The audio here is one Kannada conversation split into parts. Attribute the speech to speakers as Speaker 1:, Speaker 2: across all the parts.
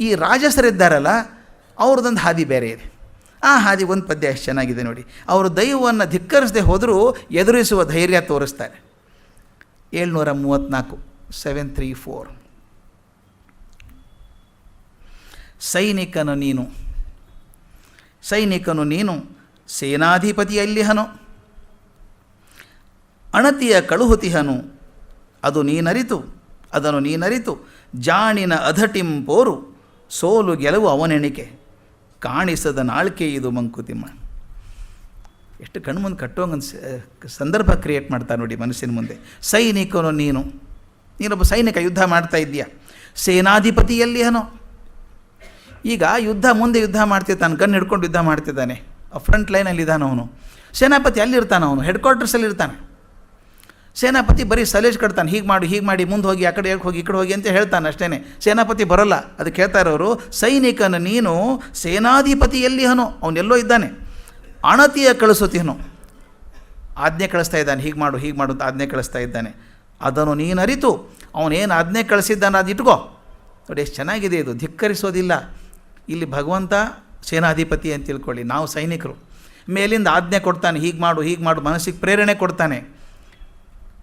Speaker 1: ಈ ರಾಜಸರಿದ್ದಾರಲ್ಲ, ಅವ್ರದ್ದೊಂದು ಹಾದಿ ಬೇರೆ ಇದೆ. ಆ ಹಾದಿ ಒಂದು ಪದ್ಯ ಎಷ್ಟು ಚೆನ್ನಾಗಿದೆ ನೋಡಿ. ಅವರು ದೈವವನ್ನು ಧಿಕ್ಕರಿಸದೆ ಹೋದರೂ ಎದುರಿಸುವ ಧೈರ್ಯ ತೋರಿಸ್ತಾರೆ. ಏಳ್ನೂರ ಮೂವತ್ತ್ನಾಲ್ಕು ಸೆವೆನ್ ತ್ರೀ ಫೋರ್ ಸೈನಿಕನು ನೀನು. ಸೈನಿಕನು ನೀನು ಸೇನಾಧಿಪತಿಯಲ್ಲಿಹನು. ಅಣತಿಯ ಕಳುಹುತಿಹನು, ಅದು ನೀನರಿತು, ಅದನ್ನು ನೀನರಿತು. ಜಾಣಿನ ಅಧಟಿಂಪೋರು ಸೋಲು ಗೆಲುವು ಅವನೆಣಿಕೆ ಕಾಣಿಸದ ನಾಳ್ಕೆ ಇದು ಮಂಕುತಿಮ್ಮ. ಎಷ್ಟು ಕಣ್ಮುಂದೆ ಕಟ್ಟುವಂಗೆ ಸಂದರ್ಭ ಕ್ರಿಯೇಟ್ ಮಾಡ್ತಾರೆ ನೋಡಿ ಮನಸ್ಸಿನ ಮುಂದೆ. ಸೈನಿಕನು ನೀನು. ನೀನೊಬ್ಬ ಸೈನಿಕ ಯುದ್ಧ ಮಾಡ್ತಾ ಇದ್ದೀಯ. ಸೇನಾಧಿಪತಿಯಲ್ಲಿ ಏನೋ ಈಗ ಯುದ್ಧ ಮುಂದೆ ಯುದ್ಧ ಮಾಡ್ತಿರ್ತಾನೆ ಕಣ್ಣು ಹಿಡ್ಕೊಂಡು ಯುದ್ಧ ಮಾಡ್ತಿದ್ದಾನೆ. ಫ್ರಂಟ್ ಲೈನಲ್ಲಿ ಇದ್ದಾನೆ ಅವನು ಸೇನಾಪತಿ ಅಲ್ಲಿರ್ತಾನೆ ಅವನು ಹೆಡ್ ಕ್ವಾರ್ಟರ್ಸಲ್ಲಿ ಇರ್ತಾನೆ ಸೇನಾಪತಿ ಬರೀ ಸಲೇಜ್ ಕಟ್ತಾನೆ, ಹೀಗೆ ಮಾಡಿ ಹೀಗೆ ಮಾಡಿ, ಮುಂದೆ ಹೋಗಿ, ಆ ಕಡೆ ಹೋಗಿ, ಈ ಕಡೆ ಹೋಗಿ ಅಂತ ಹೇಳ್ತಾನೆ ಅಷ್ಟೇ ಸೇನಾಪತಿ ಬರೋಲ್ಲ. ಅದಕ್ಕೆ ಹೇಳ್ತಾ ಅವರು ಸೈನಿಕನ ನೀನು ಸೇನಾಧಿಪತಿಯಲ್ಲಿ ಹನು. ಅವನೆಲ್ಲೋ ಇದ್ದಾನೆ. ಅಣತಿಯ ಕಳಿಸುತ್ತೀನು ಆಜ್ಞೆ ಕಳಿಸ್ತಾ ಇದ್ದಾನೆ, ಹೀಗೆ ಮಾಡು ಹೀಗೆ ಮಾಡು ಅಂತ ಆಜ್ಞೆ ಕಳಿಸ್ತಾ ಇದ್ದಾನೆ. ಅದನ್ನು ನೀನು ಅರಿತು ಅವನೇನು ಆಜ್ಞೆ ಕಳಿಸಿದ್ದಾನೆ ಅದು ಇಟ್ಕೋ. ನೋಡಿ, ಎಷ್ಟು ಚೆನ್ನಾಗಿದೆ ಇದು. ಧಿಕ್ಕರಿಸೋದಿಲ್ಲ. ಇಲ್ಲಿ ಭಗವಂತ ಸೇನಾಧಿಪತಿ ಅಂತ ತಿಳ್ಕೊಳ್ಳಿ. ನಾವು ಸೈನಿಕರು. ಮೇಲಿಂದ ಆಜ್ಞೆ ಕೊಡ್ತಾನೆ, ಹೀಗೆ ಮಾಡು ಹೀಗೆ ಮಾಡು. ಮನಸ್ಸಿಗೆ ಪ್ರೇರಣೆ ಕೊಡ್ತಾನೆ.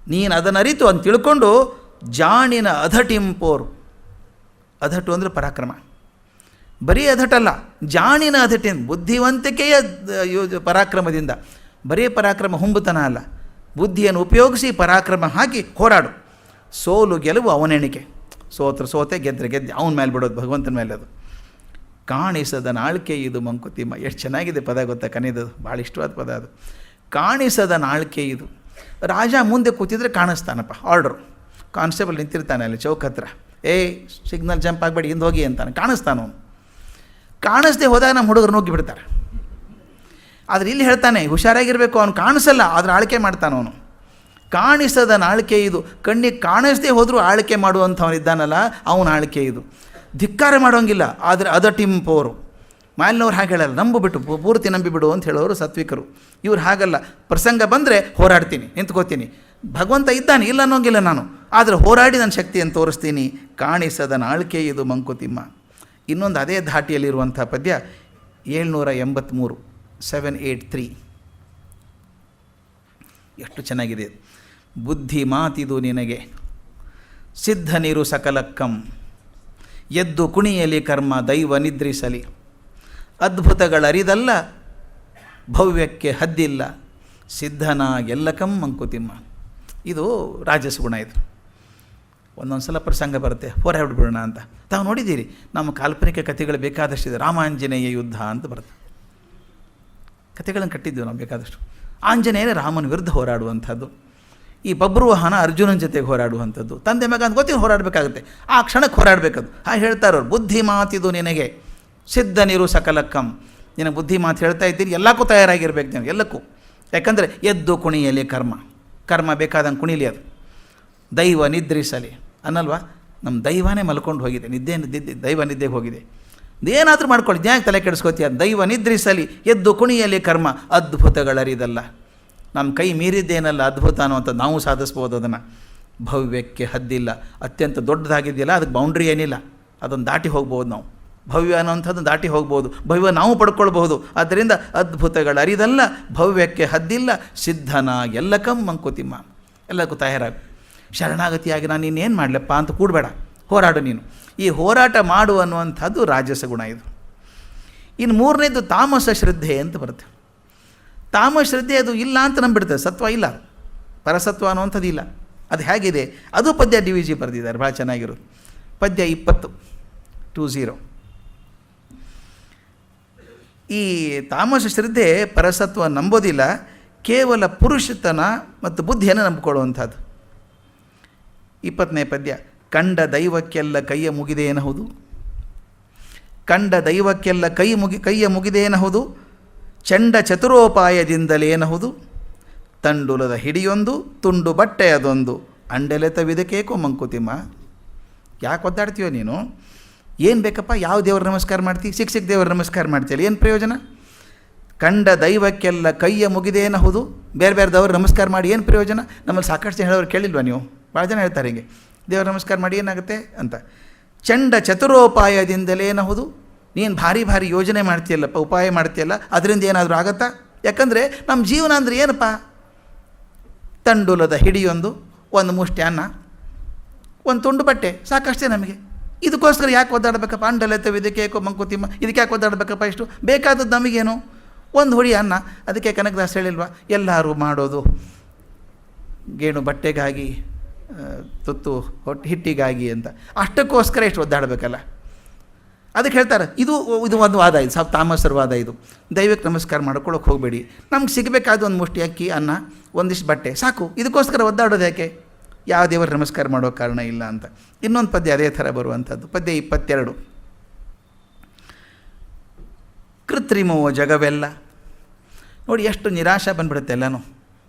Speaker 1: ನೀನು ಅದನ್ನು ಅರಿತು ಅಂತ ತಿಳ್ಕೊಂಡು ಜಾಣಿನ ಅಧಟಿಂಪೋರು. ಅಧಟು ಅಂದರೆ ಪರಾಕ್ರಮ. ಬರೀ ಅಧಟಲ್ಲ, ಜಾಣಿನ ಅಧಟಿನ್, ಬುದ್ಧಿವಂತಿಕೆಯ ಪರಾಕ್ರಮದಿಂದ. ಬರೀ ಪರಾಕ್ರಮ ಹೊಂಬುತನ ಅಲ್ಲ, ಬುದ್ಧಿಯನ್ನು ಉಪಯೋಗಿಸಿ ಪರಾಕ್ರಮ ಹಾಕಿ ಹೋರಾಡು. ಸೋಲು ಗೆಲುವು ಅವನೆಣಿಕೆ. ಸೋತ್ರ ಸೋತೆ, ಗೆದ್ರೆ ಗೆದ್ದೆ ಅವನ ಮೇಲೆ ಬಿಡೋದು, ಭಗವಂತನ ಮೇಲೆ ಅದು. ಕಾಣಿಸದ ನಾಳ್ಕೆ ಇದು ಮಂಕುತಿಮ್ಮ, ಎಷ್ಟು ಚೆನ್ನಾಗಿದೆ ಪದ ಗೊತ್ತಾ ಕನಿದದು, ಭಾಳ ಇಷ್ಟವಾದ ಪದ ಅದು. ಕಾಣಿಸದ ನಾಳ್ಕೆ ಇದು. ರಾಜ ಮುಂದೆ ಕೂತಿದ್ರೆ ಕಾಣಿಸ್ತಾನಪ್ಪ, ಆರ್ಡ್ರು. ಕಾನ್ಸ್ಟೇಬಲ್ ನಿಂತಿರ್ತಾನೆ ಅಲ್ಲಿ ಚೌಕ್ ಹತ್ರ. ಏಯ್ ಸಿಗ್ನಲ್ ಜಂಪ್ ಆಗಬೇಡಿ, ಹಿಂದೆ ಹೋಗಿ ಅಂತಾನೆ. ಕಾಣಿಸ್ತಾನ ಅವನು. ಕಾಣಿಸ್ದೆ ಹೋದಾಗ ನಮ್ಮ ಹುಡುಗರು ನುಗ್ಗಿ ಬಿಡ್ತಾರೆ. ಆದರೆ ಇಲ್ಲಿ ಹೇಳ್ತಾನೆ, ಹುಷಾರಾಗಿರಬೇಕು, ಅವನು ಕಾಣಿಸಲ್ಲ, ಆದರೆ ಆಳ್ಕೆ ಮಾಡ್ತಾನೆ ಅವನು. ಕಾಣಿಸದ ಆಳ್ಕೆ ಇದು. ಕಣ್ಣಿಗೆ ಕಾಣಿಸದೆ ಹೋದರೂ ಆಳ್ಕೆ ಮಾಡುವಂಥವನಿದ್ದಾನಲ್ಲ, ಅವನ ಆಳ್ಕೆ ಇದು. ಧಿಕ್ಕಾರ ಮಾಡೋಂಗಿಲ್ಲ, ಆದರೆ ಅದಟಿಂಪೋರು ಮಾಲಿನವ್ರು ಹಾಗೆ ಹೇಳಲ್ಲ ನಂಬಿಬಿಟ್ಟು ಪೂರ್ತಿ ನಂಬಿಬಿಡು ಅಂತ ಹೇಳೋರು ಸತ್ವಿಕರು. ಇವ್ರು ಹಾಗಲ್ಲ. ಪ್ರಸಂಗ ಬಂದರೆ ಹೋರಾಡ್ತೀನಿ, ನಿಂತ್ಕೋತೀನಿ. ಭಗವಂತ ಇದ್ದಾನೆ, ಇಲ್ಲ ಅನ್ನೋಂಗಿಲ್ಲ ನಾನು. ಆದರೆ ಹೋರಾಡಿ ನನ್ನ ಶಕ್ತಿಯನ್ನು ತೋರಿಸ್ತೀನಿ. ಕಾಣಿಸದ ನಾಳ್ಕೆ ಇದು ಮಂಕುತಿಮ್ಮ. ಇನ್ನೊಂದು ಅದೇ ಧಾಟಿಯಲ್ಲಿರುವಂಥ ಪದ್ಯ, ಏಳ್ನೂರ ಎಂಬತ್ತ್ಮೂರು ಸೆವೆನ್ ಏಯ್ಟ್ ತ್ರೀ ಎಷ್ಟು ಚೆನ್ನಾಗಿದೆ. ಬುದ್ಧಿ ಮಾತಿದು ನಿನಗೆ. ಸಿದ್ಧ ನೀರು ಸಕಲಕ್ಕಂ. ಎದ್ದು ಕುಣಿಯಲಿ ಕರ್ಮ, ದೈವ ನಿದ್ರಿಸಲಿ. ಅದ್ಭುತಗಳರಿದಲ್ಲ. ಭವ್ಯಕ್ಕೆ ಹದ್ದಿಲ್ಲ. ಸಿದ್ಧನ ಎಲ್ಲಕಂ ಮಂಕುತಿಮ್ಮ ಇದು ರಾಜಸ ಗುಣ ಇದು. ಒಂದೊಂದು ಸಲ ಪ್ರಸಂಗ ಬರುತ್ತೆ ಹೋರಾಡ್ಬಿಡೋಣ ಅಂತ. ತಾವು ನೋಡಿದ್ದೀರಿ, ನಮ್ಮ ಕಾಲ್ಪನಿಕ ಕಥೆಗಳು ಬೇಕಾದಷ್ಟು ಇದೆ. ರಾಮಾಂಜನೇಯ ಯುದ್ಧ ಅಂತ ಬರುತ್ತೆ. ಕಥೆಗಳನ್ನು ಕಟ್ಟಿದ್ದೆವು ನಾವು ಬೇಕಾದಷ್ಟು. ಆಂಜನೇಯನೇ ರಾಮನ ವಿರುದ್ಧ ಹೋರಾಡುವಂಥದ್ದು. ಈ ಬಬ್ರುವಾಹನ ಅರ್ಜುನನ ಜೊತೆಗೆ ಹೋರಾಡುವಂಥದ್ದು. ತಂದೆ ಮಗ ಅಂತ ಗೊತ್ತಿಗೆ ಹೋರಾಡಬೇಕಾಗುತ್ತೆ. ಆ ಕ್ಷಣಕ್ಕೆ ಹೋರಾಡಬೇಕದು. ಹಾಗೆ ಹೇಳ್ತಾರವ್ರು ಬುದ್ಧಿ ಮಾತಿದು ನಿನಗೆ. ಸಿದ್ಧ ನೀರು ಸಕಲಕ್ಕಂ. ನಿನ್ನ ಬುದ್ಧಿ ಮಾತು ಹೇಳ್ತಾ ಇದ್ದೀರಿ, ಎಲ್ಲಕ್ಕೂ ತಯಾರಾಗಿರ್ಬೇಕು ನೀವು ಎಲ್ಲಕ್ಕೂ. ಯಾಕಂದರೆ ಎದ್ದು ಕುಣಿಯಲಿ ಕರ್ಮ. ಕರ್ಮ ಬೇಕಾದಂಗೆ ಕುಣಿಲಿ ಅದು. ದೈವ ನಿದ್ರಿಸಲಿ. ಅನ್ನಲ್ವಾ? ನಮ್ಮ ದೈವನೇ ಮಲ್ಕೊಂಡು ಹೋಗಿದೆ, ನಿದ್ದೆ ನಿದ್ದೆ, ದೈವ ನಿದ್ದೆಗೆ ಹೋಗಿದೆ. ಏನಾದರೂ ಮಾಡ್ಕೊಳ್ಳಿ, ಜ್ಞಾನ ತಲೆ ಕೆಡಿಸ್ಕೋತೀಯ, ದೈವ ನಿದ್ರಿಸಲಿ, ಎದ್ದು ಕುಣಿಯಲಿ ಕರ್ಮ, ಅದ್ಭುತಗಳರಿದಲ್ಲ. ನಮ್ಮ ಕೈ ಮೀರಿದ್ದೇನಲ್ಲ ಅದ್ಭುತ ಅನ್ನುವಂಥದ್ದು ನಾವು ಸಾಧಿಸ್ಬೋದು ಅದನ್ನು. ಭವ್ಯಕ್ಕೆ ಹದ್ದಿಲ್ಲ, ಅತ್ಯಂತ ದೊಡ್ಡದಾಗಿದೆಯಲ್ಲ, ಅದಕ್ಕೆ ಬೌಂಡ್ರಿ ಏನಿಲ್ಲ. ಅದನ್ನು ದಾಟಿ ಹೋಗ್ಬೋದು ನಾವು. ಭವ್ಯ ಅನ್ನೋಂಥದ್ದು ದಾಟಿ ಹೋಗ್ಬೋದು, ಭವ್ಯ ನಾವು ಪಡ್ಕೊಳ್ಬಹುದು. ಆದ್ದರಿಂದ ಅದ್ಭುತಗಳರಿದಲ್ಲ ಭವ್ಯಕ್ಕೆ ಹದ್ದಿಲ್ಲ, ಸಿದ್ಧನ ಎಲ್ಲಕಂ ಮಂಕುತಿಮ್ಮ. ಎಲ್ಲಕ್ಕೂ ತಯಾರಾಗು. ಶರಣಾಗತಿಯಾಗಿ ನಾನು ಇನ್ನೇನು ಮಾಡಲಪ್ಪ ಅಂತ ಕೂಡಬೇಡ. ಹೋರಾಡು ನೀನು. ಈ ಹೋರಾಟ ಮಾಡು ಅನ್ನುವಂಥದ್ದು ರಾಜಸ ಗುಣ ಇದು. ಇನ್ನು ಮೂರನೇದು ತಾಮಸ ಶ್ರದ್ಧೆ ಅಂತ ಬರುತ್ತೆ. ತಾಮಸ ಶ್ರದ್ಧೆ ಅದು ಇಲ್ಲ ಅಂತ ನಂಬಿಡ್ತದೆ, ಸತ್ವ ಇಲ್ಲ. ಪರಸತ್ವ ಅನ್ನುವಂಥದ್ದು ಇಲ್ಲ. ಅದು ಹೇಗಿದೆ? ಅದು ಪದ್ಯ ಡಿ ವಿ ಜಿ ಬರೆದಿದ್ದಾರೆ, ಭಾಳ ಚೆನ್ನಾಗಿರೋದು. ಪದ್ಯ ಇಪ್ಪತ್ತು, ಟೂ ಝೀರೋ. ಈ ತಾಮಸ ಶ್ರದ್ಧೆ ಪರಸತ್ವ ನಂಬೋದಿಲ್ಲ, ಕೇವಲ ಪುರುಷತನ ಮತ್ತು ಬುದ್ಧಿಯನ್ನು ನಂಬಿಕೊಳ್ಳುವಂಥದ್ದು. ಇಪ್ಪತ್ತನೇ ಪದ್ಯ, ಕಂಡ ದೈವಕ್ಕೆಲ್ಲ ಕೈಯ ಮುಗಿದೇನಹುದು ಕಂಡ ದೈವಕ್ಕೆಲ್ಲ ಕೈ ಮುಗಿ, ಕೈಯ ಮುಗಿದೇನಹುದು ಚಂಡ ಚತುರೋಪಾಯದಿಂದಲೇನಹುದು ತಂಡುಲದ ಹಿಡಿಯೊಂದು, ತುಂಡು ಬಟ್ಟೆಯದೊಂದು. ಅಂಡೆಲೆತವಿದಕೇಕೋ ಮಂಕುತಿಮ್ಮ ಯಾಕೆ ಒದ್ದಾಡ್ತೀಯೋ ನೀನು? ಏನು ಬೇಕಪ್ಪ? ಯಾವ ದೇವ್ರ ನಮಸ್ಕಾರ ಮಾಡ್ತೀವಿ ಸಿಕ್ಕ ಸಿಕ್ಕ ದೇವ್ರ ನಮಸ್ಕಾರ ಮಾಡ್ತೀಯಲ್ಲ, ಏನು ಪ್ರಯೋಜನ? ಕಂಡ ದೈವಕ್ಕೆಲ್ಲ ಕೈಯ ಮುಗಿದೇನಹುದು ಬೇರೆ ಬೇರೆ ದೇವ್ರ ನಮಸ್ಕಾರ ಮಾಡಿ ಏನು ಪ್ರಯೋಜನ? ನಮ್ಮಲ್ಲಿ ಸಾಕಷ್ಟು ಹೇಳೋರು ಕೇಳಿಲ್ವಾ ನೀವು? ಭಾಳ ಜನ ಹೇಳ್ತಾರೆ ಹಿಂಗೆ, ದೇವ್ರ ನಮಸ್ಕಾರ ಮಾಡಿ ಏನಾಗುತ್ತೆ ಅಂತ. ಚಂಡ ಚತುರೋಪಾಯದಿಂದಲೇನಹುದು ನೀನು ಭಾರಿ ಭಾರಿ ಯೋಜನೆ ಮಾಡ್ತೀಯಲ್ಲಪ್ಪ, ಉಪಾಯ ಮಾಡ್ತೀಯಲ್ಲ, ಅದರಿಂದ ಏನಾದರೂ ಆಗತ್ತಾ? ಯಾಕಂದರೆ ನಮ್ಮ ಜೀವನ ಅಂದರೆ ಏನಪ್ಪ? ತಂಡುಲದ ಹಿಡಿಯೊಂದು, ಒಂದು ಮುಷ್ಟಿ ಅನ್ನ, ಒಂದು ತುಂಡು ಬಟ್ಟೆ, ಸಾಕಷ್ಟೇ ನಮಗೆ. ಇದಕ್ಕೋಸ್ಕರ ಯಾಕೆ ಒದ್ದಾಡಬೇಕಪ್ಪ? ಅಂಡಲೆತ್ತ ಇದಕ್ಕೆ ಏಕೋ ಮಂಕುತಿಮ್ಮ ಇದಕ್ಕೆ ಯಾಕೆ ಒದ್ದಾಡಬೇಕಪ್ಪ ಇಷ್ಟು? ಬೇಕಾದದ್ದು ನಮಗೇನು? ಒಂದು ಹುಡಿ ಅನ್ನ. ಅದಕ್ಕೆ ಕನಕದಾಸ ಹೇಳಿಲ್ವಾ? ಎಲ್ಲರೂ ಮಾಡೋದು. ಗೇಣು ಬಟ್ಟೆಗಾಗಿ ತುತ್ತು ಹೊಟ್ಟೆ ಹಿಟ್ಟಿಗಾಗಿ ಅಂತ. ಅಷ್ಟಕ್ಕೋಸ್ಕರ ಎಷ್ಟು ಒದ್ದಾಡಬೇಕಲ್ಲ. ಅದಕ್ಕೆ ಹೇಳ್ತಾರೆ, ಇದು ಇದು ಒಂದು ವಾದ ಇದು. ಸಾವು ತಾಮಸರ ವಾದ ಇದು. ದೈವಕ್ಕೆ ನಮಸ್ಕಾರ ಮಾಡ್ಕೊಳ್ಳೋಕೆ ಹೋಗಬೇಡಿ. ನಮ್ಗೆ ಸಿಗಬೇಕಾದ ಒಂದು ಮುಷ್ಟಿ, ಅಕ್ಕಿ, ಅನ್ನ, ಒಂದಿಷ್ಟು ಬಟ್ಟೆ. ಸಾಕು. ಇದಕ್ಕೋಸ್ಕರ ಒದ್ದಾಡೋದು ಯಾಕೆ? ಯಾವ ದೇವರು ನಮಸ್ಕಾರ ಮಾಡೋ ಕಾರಣ ಇಲ್ಲ ಅಂತ. ಇನ್ನೊಂದು ಪದ್ಯ ಅದೇ ಥರ ಬರುವಂಥದ್ದು. ಪದ್ಯ ಇಪ್ಪತ್ತೆರಡು. ಕೃತ್ರಿಮವೋ ಜಗವೆಲ್ಲ. ನೋಡಿ ಎಷ್ಟು ನಿರಾಶೆ ಬಂದ್ಬಿಡುತ್ತೆ ಎಲ್ಲನೂ.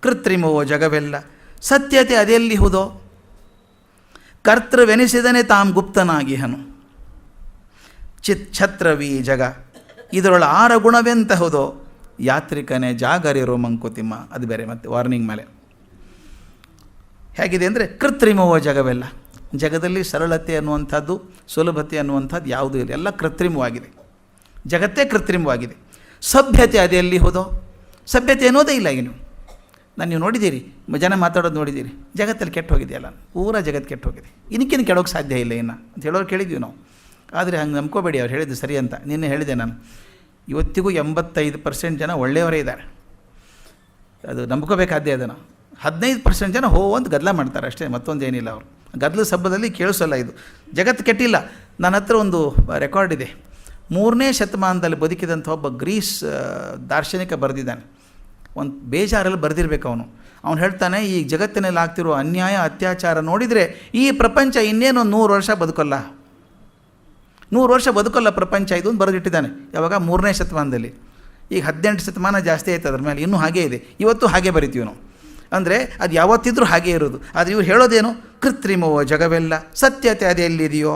Speaker 1: ಕೃತ್ರಿಮವೋ ಜಗವೆಲ್ಲ. ಸತ್ಯತೆ ಅದೆಲ್ಲಿ ಹುದೋ? ಕರ್ತೃವೆನಿಸಿದನೆ ತಾಂ ಗುಪ್ತನಾಗಿಹನು. ಚಿತ್ ಛತ್ರವಿ ಜಗ. ಇದರೊಳ ಆರ ಗುಣವೆಂತಹುದೋ ಯಾತ್ರಿಕನೇ ಜಾಗರಿರೋ ಮಂಕುತಿಮ್ಮ. ಅದು ಬೇರೆ ಮತ್ತೆ ವಾರ್ನಿಂಗ್ ಮೇಲೆ. ಹೇಗಿದೆ ಅಂದರೆ ಕೃತ್ರಿಮವೋ ಜಗವೆಲ್ಲ. ಜಗದಲ್ಲಿ ಸರಳತೆ ಅನ್ನುವಂಥದ್ದು, ಸುಲಭತೆ ಅನ್ನುವಂಥದ್ದು ಯಾವುದೂ ಇಲ್ಲ. ಎಲ್ಲ ಕೃತ್ರಿಮವಾಗಿದೆ. ಜಗತ್ತೇ ಕೃತ್ರಿಮವಾಗಿದೆ. ಸಭ್ಯತೆ ಅದೆಲ್ಲಿ ಹೋದೋ? ಸಭ್ಯತೆ ಅನ್ನೋದೇ ಇಲ್ಲ ಏನು ನಾನು ನೀವು ನೋಡಿದ್ದೀರಿ, ಜನ ಮಾತಾಡೋದು ನೋಡಿದ್ದೀರಿ, ಜಗತ್ತಲ್ಲಿ ಕೆಟ್ಟು ಹೋಗಿದೆಯಲ್ಲ ಪೂರ ಜಗತ್ತು ಕೆಟ್ಟು ಹೋಗಿದೆ. ಇನ್ನಕ್ಕಿಂತ ಕೆಡೋಕ್ಕೆ ಸಾಧ್ಯ ಇಲ್ಲ ಇನ್ನು. ಅಂತ ಹೇಳೋರು ಕೇಳಿದ್ವಿ ನಾವು. ಆದರೆ ಹಂಗೆ ನಂಬ್ಕೋಬೇಡಿ, ಅವ್ರು ಹೇಳಿದ್ದು ಸರಿ ಅಂತ. ನಿನ್ನೆ ಹೇಳಿದೆ ನಾನು. ಇವತ್ತಿಗೂ ಎಂಬತ್ತೈದು ಪರ್ಸೆಂಟ್ ಜನ ಒಳ್ಳೆಯವರೇ ಇದ್ದಾರೆ. ಅದು ನಂಬ್ಕೋಬೇಕಾದ್ದೇ ಅದನ್ನು. ಹದಿನೈದು ಪರ್ಸೆಂಟ್ ಜನ ಹೋ ಅಂತ ಗದ್ದಲ ಮಾಡ್ತಾರೆ ಅಷ್ಟೇ, ಮತ್ತೊಂದು ಏನಿಲ್ಲ ಅವರು. ಗದ್ದಲ ಸಬ್ಬದಲ್ಲಿ ಕೇಳಿಸಲ್ಲ ಇದು. ಜಗತ್ತು ಕೆಟ್ಟಿಲ್ಲ. ನನ್ನ ಹತ್ರ ಒಂದು ರೆಕಾರ್ಡ್ ಇದೆ. ಮೂರನೇ ಶತಮಾನದಲ್ಲಿ ಬದುಕಿದಂಥ ಒಬ್ಬ ಗ್ರೀಸ್ ದಾರ್ಶನಿಕ ಬರೆದಿದ್ದಾನೆ. ಒಂದು ಬೇಜಾರಲ್ಲಿ ಬರೆದಿರ್ಬೇಕು ಅವನು. ಅವನು ಹೇಳ್ತಾನೆ, ಈ ಜಗತ್ತಿನಲ್ಲಿ ಆಗ್ತಿರೋ ಅನ್ಯಾಯ, ಅತ್ಯಾಚಾರ ನೋಡಿದರೆ ಈ ಪ್ರಪಂಚ ಇನ್ನೇನು ನೂರು ವರ್ಷ ಬದುಕಲ್ಲ? ನೂರು ವರ್ಷ ಬದುಕಲ್ಲ ಪ್ರಪಂಚ ಇದು ಅಂತ ಬರೆದಿಟ್ಟಿದ್ದಾನೆ. ಯಾವಾಗ? ಮೂರನೇ ಶತಮಾನದಲ್ಲಿ. ಈಗ ಹದಿನೆಂಟು ಶತಮಾನ ಜಾಸ್ತಿ ಆಯ್ತು ಅದ್ರ ಮೇಲೆ. ಇನ್ನೂ ಹಾಗೇ ಇದೆ. ಇವತ್ತು ಹಾಗೆ ಬರಿತೀವಿ ನಾವು. ಅಂದರೆ ಅದು ಯಾವತ್ತಿದ್ರೂ ಹಾಗೆ ಇರೋದು ಆದರೆ ಇವ್ರು ಹೇಳೋದೇನು? ಕೃತ್ರಿಮವೋ ಜಗವೆಲ್ಲ, ಸತ್ಯತೆ ಅದು ಎಲ್ಲಿದೆಯೋ?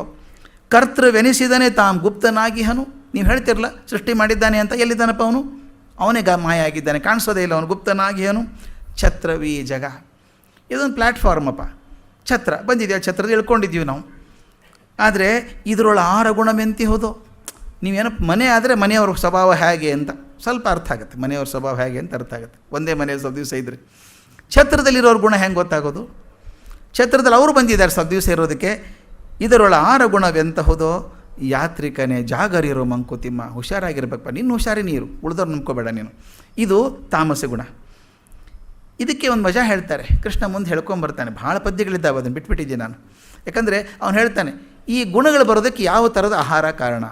Speaker 1: ಕರ್ತೃವೆನಿಸಿದನೇ ತಾಮ್ ಗುಪ್ತನಾಗಿ ಹನು ನೀವು ಹೇಳ್ತಿರಲ್ಲ ಸೃಷ್ಟಿ ಮಾಡಿದ್ದಾನೆ ಅಂತ ಎಲ್ಲಿದ್ದಾನಪ್ಪ ಅವನು? ಅವನೇ ಗ ಮಾಯ ಆಗಿದ್ದಾನೆ, ಕಾಣಿಸೋದೇ ಇಲ್ಲ ಅವನು ಗುಪ್ತನಾಗಿ ಹನು ಛತ್ರವಿ ಜಗ. ಇದೊಂದು ಪ್ಲ್ಯಾಟ್ಫಾರ್ಮ್ ಅಪ್ಪ ಛತ್ರ, ಬಂದಿದ್ಯಾ ಛತ್ರ ಛತ್ರದ ಇಳ್ಕೊಂಡಿದ್ದೀವಿ ನಾವು. ಆದರೆ ಇದರೊಳ ಆರ ಗುಣವೆಂತಿ ಹೋದೋ? ನೀವೇನೋ ಮನೆ ಆದರೆ ಮನೆಯವ್ರ ಸ್ವಭಾವ ಹೇಗೆ ಅಂತ. ಸ್ವಲ್ಪ ಅರ್ಥ ಆಗುತ್ತೆ, ಮನೆಯವ್ರ ಸ್ವಭಾವ ಹೇಗೆ ಅಂತ ಅರ್ಥ ಆಗುತ್ತೆ. ಒಂದೇ ಮನೆ ಸ್ವಲ್ಪ ದಿವಸ ಇದ್ದರೆ ಛತ್ರದಲ್ಲಿರೋರ ಗುಣ ಹೆಂಗೆ ಗೊತ್ತಾಗೋದು? ಛತ್ರದಲ್ಲಿ ಅವರು ಬಂದಿದ್ದಾರೆ ಸ್ವಲ್ಪ ದಿವಸ ಇರೋದಕ್ಕೆ. ಇದರೊಳ ಆರ ಗುಣವೆಂತಹುದೋ ಯಾತ್ರಿಕನೇ ಜಾಗರಿರೋ ಮಂಕುತಿಮ್ಮ, ಹುಷಾರಾಗಿರ್ಬೇಕಪ್ಪ. ನಿನ್ನ ಹುಷಾರಿ ನೀರು, ಉಳಿದವ್ರು ನಂಬ್ಕೋಬೇಡ ನೀನು. ಇದು ತಾಮಸ ಗುಣ. ಇದಕ್ಕೆ ಒಂದು ಮಜಾ ಹೇಳ್ತಾರೆ. ಕೃಷ್ಣ ಮುಂದೆ ಹೇಳ್ಕೊಂಬರ್ತಾನೆ. ಭಾಳ ಪದ್ಯಗಳಿದ್ದಾವೆ ಅದನ್ನು ಬಿಟ್ಬಿಟ್ಟಿದ್ದೀನಿ ನಾನು. ಯಾಕಂದರೆ ಅವನು ಹೇಳ್ತಾನೆ, ಈ ಗುಣಗಳು ಬರೋದಕ್ಕೆ ಯಾವ ಥರದ ಆಹಾರ ಕಾರಣ?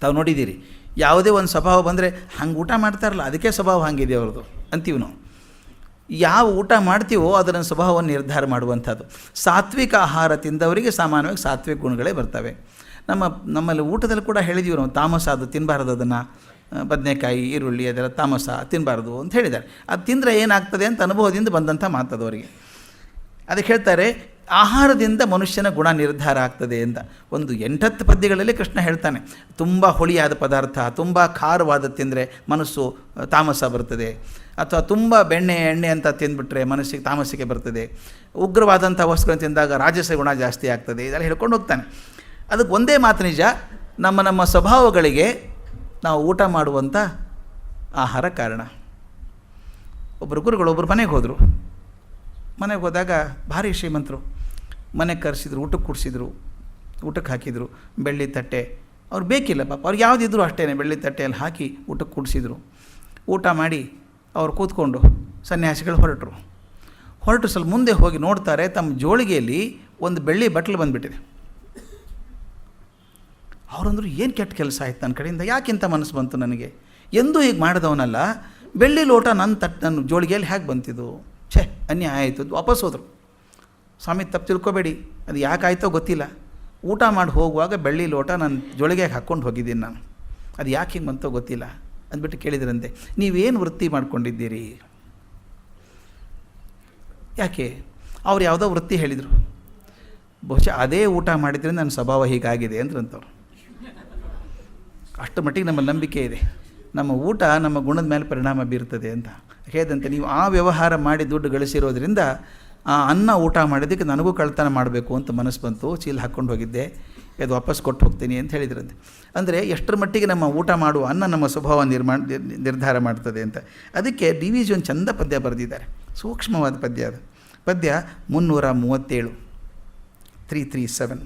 Speaker 1: ತಾವು ನೋಡಿದ್ದೀರಿ, ಯಾವುದೇ ಒಂದು ಸ್ವಭಾವ ಬಂದರೆ ಹಂಗೆ ಊಟ ಮಾಡ್ತಾರಲ್ಲ, ಅದಕ್ಕೆ ಸ್ವಭಾವ ಹಂಗಿದೆ ಅವ್ರದ್ದು ಅಂತೀವಿ ನಾವು. ಯಾವ ಊಟ ಮಾಡ್ತೀವೋ ಅದರ ಸ್ವಭಾವವನ್ನು ನಿರ್ಧಾರ ಮಾಡುವಂಥದ್ದು. ಸಾತ್ವಿಕ ಆಹಾರ ತಿಂದವರಿಗೆ ಸಾಮಾನ್ಯವಾಗಿ ಸಾತ್ವಿಕ ಗುಣಗಳೇ ಬರ್ತವೆ. ನಮ್ಮ ನಮ್ಮಲ್ಲಿ ಊಟದಲ್ಲಿ ಕೂಡ ಹೇಳಿದೀವಿ ನಾವು, ತಾಮಸ ಅದು ತಿನ್ನಬಾರ್ದು ಅದನ್ನು. ಬದನೆಕಾಯಿ, ಈರುಳ್ಳಿ, ಅದೆಲ್ಲ ತಾಮಸ ತಿನ್ನಬಾರ್ದು ಅಂತ ಹೇಳಿದ್ದಾರೆ. ಅದು ತಿಂದರೆ ಏನಾಗ್ತದೆ ಅಂತ ಅನುಭವದಿಂದ ಬಂದಂಥ ಮಾತದವರಿಗೆ. ಅದಕ್ಕೆ ಹೇಳ್ತಾರೆ ಆಹಾರದಿಂದ ಮನುಷ್ಯನ ಗುಣ ನಿರ್ಧಾರ ಆಗ್ತದೆ ಅಂತ. ಒಂದು ಎಂಟತ್ತು ಪದ್ಯಗಳಲ್ಲಿ ಕೃಷ್ಣ ಹೇಳ್ತಾನೆ, ತುಂಬ ಹುಳಿಯಾದ ಪದಾರ್ಥ, ತುಂಬ ಖಾರವಾದ ತಿಂದರೆ ಮನಸ್ಸು ತಾಮಸ ಬರ್ತದೆ. ಅಥವಾ ತುಂಬ ಬೆಣ್ಣೆ, ಎಣ್ಣೆ ಅಂತ ತಿಂದುಬಿಟ್ರೆ ಮನಸ್ಸಿಗೆ ತಾಮಸಿಗೆ ಬರ್ತದೆ. ಉಗ್ರವಾದಂಥ ವಸ್ತುಗಳನ್ನು ತಿಂದಾಗ ರಾಜಸ ಗುಣ ಜಾಸ್ತಿ ಆಗ್ತದೆ. ಇದೆಲ್ಲ ಹೇಳ್ಕೊಂಡು ಹೋಗ್ತಾನೆ. ಅದಕ್ಕೆ ಒಂದೇ ಮಾತು ನಿಜ, ನಮ್ಮ ನಮ್ಮ ಸ್ವಭಾವಗಳಿಗೆ ನಾವು ಊಟ ಮಾಡುವಂಥ ಆಹಾರ ಕಾರಣ. ಒಬ್ಬರು ಗುರುಗಳು ಒಬ್ಬರು ಮನೆಗೆ ಹೋದರು. ಮನೆಗೆ ಹೋದಾಗ ಭಾರಿ ಶ್ರೀಮಂತರು. ಮನೆಗೆ ಕರೆಸಿದ್ರು, ಊಟಕ್ಕೆ ಕುಡಿಸಿದ್ರು, ಊಟಕ್ಕೆ ಹಾಕಿದರು, ಬೆಳ್ಳಿ ತಟ್ಟೆ. ಅವ್ರು ಬೇಕಿಲ್ಲ ಪಾಪ, ಅವ್ರು ಯಾವುದಿದ್ರು ಅಷ್ಟೇ ಬೆಳ್ಳಿ ತಟ್ಟೆಯಲ್ಲಿ ಹಾಕಿ ಊಟಕ್ಕೆ ಕುಡಿಸಿದ್ರು. ಊಟ ಮಾಡಿ ಅವ್ರು ಕೂತ್ಕೊಂಡು ಸನ್ಯಾಸಿಗಳು ಹೊರಟರು. ಹೊರಟು ಸ್ವಲ್ಪ ಮುಂದೆ ಹೋಗಿ ನೋಡ್ತಾರೆ, ತಮ್ಮ ಜೋಳಿಗೆಯಲ್ಲಿ ಒಂದು ಬೆಳ್ಳಿ ಬಟ್ಲು ಬಂದುಬಿಟ್ಟಿದೆ. ಅವರಂದ್ರು, ಏನು ಕೆಟ್ಟ ಕೆಲಸ ಆಯ್ತು ನನ್ನ ಕಡೆಯಿಂದ? ಯಾಕಿಂತ ಮನಸ್ಸು ಬಂತು ನನಗೆ? ಎಂದೂ ಈಗ ಮಾಡಿದವನಲ್ಲ. ಬೆಳ್ಳಿ ಲೋಟ ನನ್ನ ತಟ್ಟೆ ನನ್ನ ಜೋಳಿಗೆಯಲ್ಲಿ ಹೇಗೆ ಬಂತಿದ್ದು? ಛೇ, ಅನ್ಯಾಯ ಆಯಿತು ಅಂತ ವಾಪಸ್ ಹೋದರು. ಸ್ವಾಮಿ, ತಪ್ಪು ತಿಳ್ಕೊಬೇಡಿ. ಅದು ಯಾಕಾಯ್ತೋ ಗೊತ್ತಿಲ್ಲ. ಊಟ ಮಾಡಿ ಹೋಗುವಾಗ ಬೆಳ್ಳಿ ಲೋಟ ನಾನು ಜೊಳಿಗೆ ಹಾಕ್ಕೊಂಡು ಹೋಗಿದ್ದೀನಿ ನಾನು. ಅದು ಯಾಕೆ ಹಿಂಗೆ ಬಂತೋ ಗೊತ್ತಿಲ್ಲ ಅಂದ್ಬಿಟ್ಟು ಕೇಳಿದ್ರಂತೆ. ನೀವೇನು ವೃತ್ತಿ ಮಾಡ್ಕೊಂಡಿದ್ದೀರಿ? ಯಾಕೆ? ಅವ್ರು ಯಾವುದೋ ವೃತ್ತಿ ಹೇಳಿದರು. ಬಹುಶಃ ಅದೇ ಊಟ ಮಾಡಿದ್ರೆ ನನ್ನ ಸ್ವಭಾವ ಹೀಗಾಗಿದೆ ಅಂದ್ರಂತವ್ರು. ಅಷ್ಟು ಮಟ್ಟಿಗೆ ನಮ್ಮ ನಂಬಿಕೆ ಇದೆ. ನಮ್ಮ ಊಟ ನಮ್ಮ ಗುಣದ ಮೇಲೆ ಪರಿಣಾಮ ಬೀರ್ತದೆ ಅಂತ. ಹೇಳಿದಂತೆ ನೀವು ಆ ವ್ಯವಹಾರ ಮಾಡಿ ದುಡ್ಡು ಗಳಿಸಿರೋದ್ರಿಂದ ಆ ಅನ್ನ ಊಟ ಮಾಡಿದ್ದಕ್ಕೆ ನನಗೂ ಕಳ್ತನ ಮಾಡಬೇಕು ಅಂತ ಮನಸ್ಸು ಬಂತು, ಚೀಲ ಹಾಕ್ಕೊಂಡು ಹೋಗಿದ್ದೆ. ಇದು ವಾಪಸ್ ಕೊಟ್ಟು ಹೋಗ್ತೀನಿ ಅಂತ ಹೇಳಿದ್ರಂತೆ. ಅಂದರೆ ಎಷ್ಟರ ಮಟ್ಟಿಗೆ ನಮ್ಮ ಊಟ ಮಾಡುವ ಅನ್ನ ನಮ್ಮ ಸ್ವಭಾವ ನಿರ್ಮಾಣ, ನಿರ್ಧಾರ ಮಾಡ್ತದೆ ಅಂತ. ಅದಕ್ಕೆ ಡಿ ವಿ ಜಿ ಒಂದು ಚಂದ ಪದ್ಯ ಬರೆದಿದ್ದಾರೆ. ಸೂಕ್ಷ್ಮವಾದ ಪದ್ಯ ಅದು. ಪದ್ಯ ಮುನ್ನೂರ ಮೂವತ್ತೇಳು, ತ್ರೀ ತ್ರೀ ಸೆವೆನ್.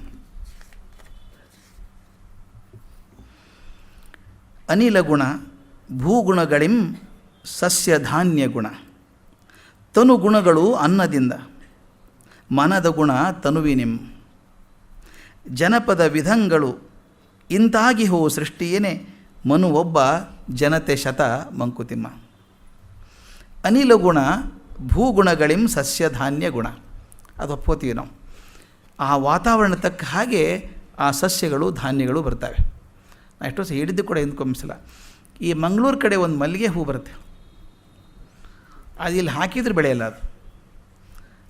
Speaker 1: ಅನಿಲ ಗುಣ ಭೂಗುಣಗಳಿಂ ಸಸ್ಯ ಧಾನ್ಯ ಗುಣ. ತನು ಗುಣಗಳು ಅನ್ನದಿಂದ. ಮನದ ಗುಣ ತನುವಿನಿಂ. ಜನಪದ ವಿಧಂಗಳು ಇಂತಾಗಿ ಹೋ ಸೃಷ್ಟಿಯೇನೆ ಮನು ಒಬ್ಬ ಜನತೆ ಶತ ಮಂಕುತಿಮ್ಮ. ಅನಿಲ ಗುಣ ಭೂಗುಣಗಳಿಂ ಸಸ್ಯಧಾನ್ಯ ಗುಣ. ಅದು ಒಪ್ಕೋತೀವಿ ನಾವು. ಆ ವಾತಾವರಣ ತಕ್ಕ ಹಾಗೆ ಆ ಸಸ್ಯಗಳು ಧಾನ್ಯಗಳು ಬರ್ತವೆ. ನಾ ಎಷ್ಟೋ ಸಹ ಹೇಳಿದ್ದು ಕೂಡ ಹಿಂದ್ಕೊಂಬಿಸಲ್ಲ ಈ ಮಂಗಳೂರು ಕಡೆ ಒಂದು ಮಲ್ಲಿಗೆ ಹೂ ಬರುತ್ತೆ. ಅದು ಇಲ್ಲಿ ಹಾಕಿದ್ರೆ ಬೆಳೆಯಲ್ಲ ಅದು.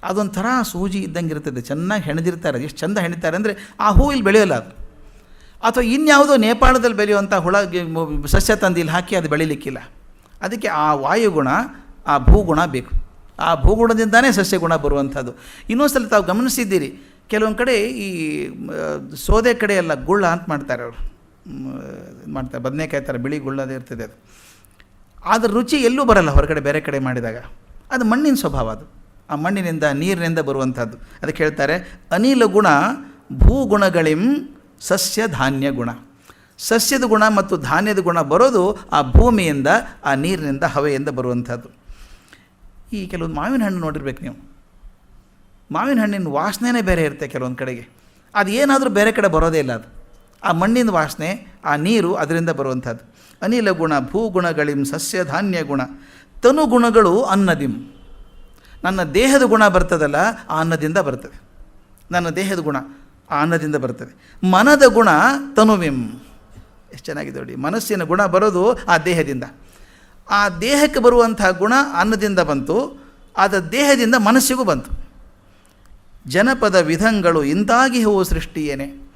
Speaker 1: ಅದೊಂಥರ ಸೂಜಿ ಇದ್ದಂಗೆ ಇರ್ತದೆ ಚೆನ್ನಾಗಿ ಹೆಣೆದಿರ್ತಾರೆ. ಎಷ್ಟು ಚಂದ ಹೆಣಿತಾರೆ ಅಂದರೆ ಆ ಹೂ ಇಲ್ಲಿ ಬೆಳೆಯೋಲ್ಲ ಅದು. ಅಥವಾ ಇನ್ಯಾವುದೋ ನೇಪಾಳದಲ್ಲಿ ಬೆಳೆಯುವಂಥ ಹುಳ ಸಸ್ಯ ತಂದು ಇಲ್ಲಿ ಹಾಕಿ ಅದು ಬೆಳೀಲಿಕ್ಕಿಲ್ಲ. ಅದಕ್ಕೆ ಆ ವಾಯುಗುಣ, ಆ ಭೂಗುಣ ಬೇಕು. ಆ ಭೂಗುಣದಿಂದಾನೇ ಸಸ್ಯಗುಣ ಬರುವಂಥದ್ದು. ಇನ್ನೊಂದು ಸಲ ತಾವು ಗಮನಿಸಿದ್ದೀರಿ, ಕೆಲವೊಂದು ಕಡೆ ಈ ಸೋದೆ ಕಡೆ ಗುಳ್ಳ ಅಂತ ಮಾಡ್ತಾರೆ ಅವರು. ಮಾಡ್ತಾರೆ. ಬದನೇಕಾಯಿ ಥರ ಬಿಳಿ ಗುಳ್ಳದೇ ಇರ್ತದೆ ಅದು. ಅದ್ರ ರುಚಿ ಎಲ್ಲೂ ಬರಲ್ಲ ಹೊರಗಡೆ ಬೇರೆ ಕಡೆ ಮಾಡಿದಾಗ. ಅದು ಮಣ್ಣಿನ ಸ್ವಭಾವ ಅದು. ಆ ಮಣ್ಣಿನಿಂದ, ನೀರಿನಿಂದ ಬರುವಂಥದ್ದು ಅದಕ್ಕೆ ಹೇಳ್ತಾರೆ, ಅನಿಲ ಗುಣ ಭೂಗುಣಗಳಿಂ ಸಸ್ಯ ಧಾನ್ಯ ಗುಣ. ಸಸ್ಯದ ಗುಣ ಮತ್ತು ಧಾನ್ಯದ ಗುಣ ಬರೋದು ಆ ಭೂಮಿಯಿಂದ, ಆ ನೀರಿನಿಂದ, ಹವೆಯಿಂದ ಬರುವಂಥದ್ದು ಈ ಕೆಲವೊಂದು ಮಾವಿನ ಹಣ್ಣು ನೋಡಿರ್ಬೇಕು ನೀವು. ಮಾವಿನ ಹಣ್ಣಿನ ವಾಸನೆನೇ ಬೇರೆ ಇರುತ್ತೆ ಕೆಲವೊಂದು ಕಡೆಗೆ. ಅದು ಏನಾದರೂ ಬೇರೆ ಕಡೆ ಬರೋದೇ ಇಲ್ಲ ಅದು. ಆ ಮಣ್ಣಿನ ವಾಸನೆ, ಆ ನೀರು ಅದರಿಂದ ಬರುವಂಥದ್ದು ಅನಿಲ ಗುಣ ಭೂಗುಣಗಳಿಂ ಸಸ್ಯಧಾನ್ಯ ಗುಣ ತನು ಗುಣಗಳು ಅನ್ನದಿಂ. ನನ್ನ ದೇಹದ ಗುಣ ಬರ್ತದಲ್ಲ, ಆ ಅನ್ನದಿಂದ ಬರ್ತದೆ. ನನ್ನ ದೇಹದ ಗುಣ, ಆ ಅನ್ನದಿಂದ ಬರ್ತದೆ. ಮನದ ಗುಣ ತನುವಿಂ. ಎಷ್ಟು ಚೆನ್ನಾಗಿದೆ ನೋಡಿ, ಮನಸ್ಸಿನ ಗುಣ ಬರೋದು ಆ ದೇಹದಿಂದ. ಆ ದೇಹಕ್ಕೆ ಬರುವಂಥ ಗುಣ ಅನ್ನದಿಂದ ಬಂತು, ಆದ ದೇಹದಿಂದ ಮನಸ್ಸಿಗೂ ಬಂತು. ಜನಪದ ವಿಧಂಗಳು ಇಂತಾಗಿ ಹೋ ಸೃಷ್ಟಿಯೇನೆ.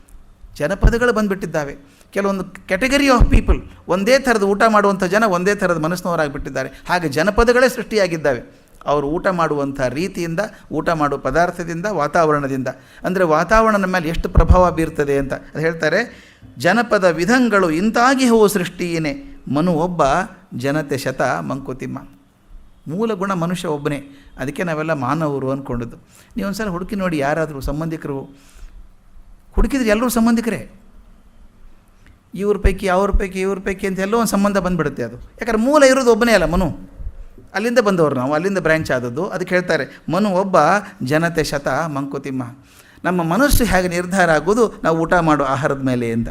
Speaker 1: ಜನಪದಗಳು ಬಂದುಬಿಟ್ಟಿದ್ದಾವೆ. ಕೆಲವೊಂದು ಕ್ಯಾಟಗರಿ ಆಫ್ ಪೀಪಲ್ ಒಂದೇ ಥರದ ಊಟ ಮಾಡುವಂಥ ಜನ ಒಂದೇ ಥರದ ಮನಸ್ಸಿನವರಾಗಿಬಿಟ್ಟಿದ್ದಾರೆ. ಹಾಗೆ ಜನಪದಗಳೇ ಸೃಷ್ಟಿಯಾಗಿದ್ದಾವೆ. ಅವರು ಊಟ ಮಾಡುವಂಥ ರೀತಿಯಿಂದ, ಊಟ ಮಾಡುವ ಪದಾರ್ಥದಿಂದ, ವಾತಾವರಣದಿಂದ. ಅಂದರೆ ವಾತಾವರಣದ ಮೇಲೆ ಎಷ್ಟು ಪ್ರಭಾವ ಬೀರ್ತದೆ ಅಂತ ಅದು ಹೇಳ್ತಾರೆ, ಜನಪದ ವಿಧಂಗಳು ಇಂತಾಗಿ ಹೋ ಸೃಷ್ಟಿಯೇನೆ ಮನು ಒಬ್ಬ, ಜನತೆ ಶತ ಮಂಕುತಿಮ್ಮ. ಮೂಲ ಗುಣ ಮನುಷ್ಯ ಒಬ್ಬನೇ. ಅದಕ್ಕೆ ನಾವೆಲ್ಲ ಮಾನವರು ಅಂದ್ಕೊಂಡಿದ್ದು. ನೀವು ಒಂದು ಸಲ ಹುಡುಕಿ ನೋಡಿ ಯಾರಾದರೂ ಸಂಬಂಧಿಕರು ಹುಡುಕಿದ್ರೆ ಎಲ್ಲರೂ ಸಂಬಂಧಿಕರೇ. ಇವ್ರ ಪೈಕಿ, ಅವ್ರ ಪೈಕಿ, ಇವ್ರ ಪೈಕಿ ಅಂತ ಎಲ್ಲೋ ಒಂದು ಸಂಬಂಧ ಬಂದುಬಿಡುತ್ತೆ ಅದು. ಯಾಕಂದ್ರೆ ಮೂಲ ಇರೋದು ಒಬ್ಬನೇ ಅಲ್ಲ ಮನು. ಅಲ್ಲಿಂದ ಬಂದವರು ನಾವು, ಅಲ್ಲಿಂದ ಬ್ರ್ಯಾಂಚ್ ಆದದ್ದು. ಅದಕ್ಕೆ ಹೇಳ್ತಾರೆ, ಮನು ಒಬ್ಬ ಜನತೆ ಶತ ಮಂಕುತಿಮ್ಮ. ನಮ್ಮ ಮನಸ್ಸು ಹೇಗೆ ನಿರ್ಧಾರ ಆಗೋದು, ನಾವು ಊಟ ಮಾಡೋ ಆಹಾರದ ಮೇಲೆ ಅಂತ.